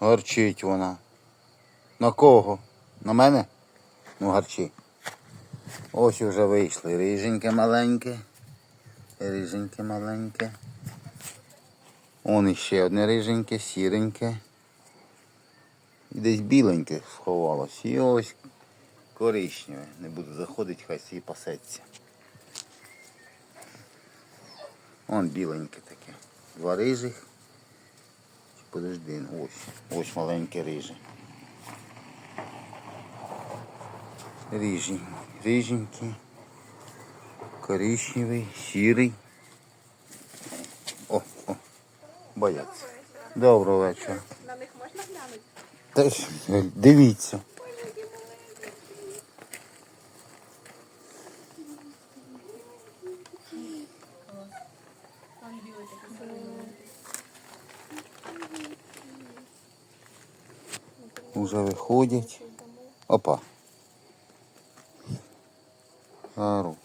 Гарчить вона. На кого? На мене? Ну гарчи. Ось вже вийшли. Риженьке маленьке. Риженьке маленьке. Он іще одне риженьке, сіреньке. І десь біленьке сховалось. І ось коричневе. Не буду заходити, хай собі пасеться. Он біленьке таке. Два рижих. Подожди, ось. Ось маленьке риже. Ріжі. Ріженький. Коричневий, сірий. О, о, бояться. Доброго вечора. На них можна глянути? Та дивіться. Уже виходять. Опа. Гару.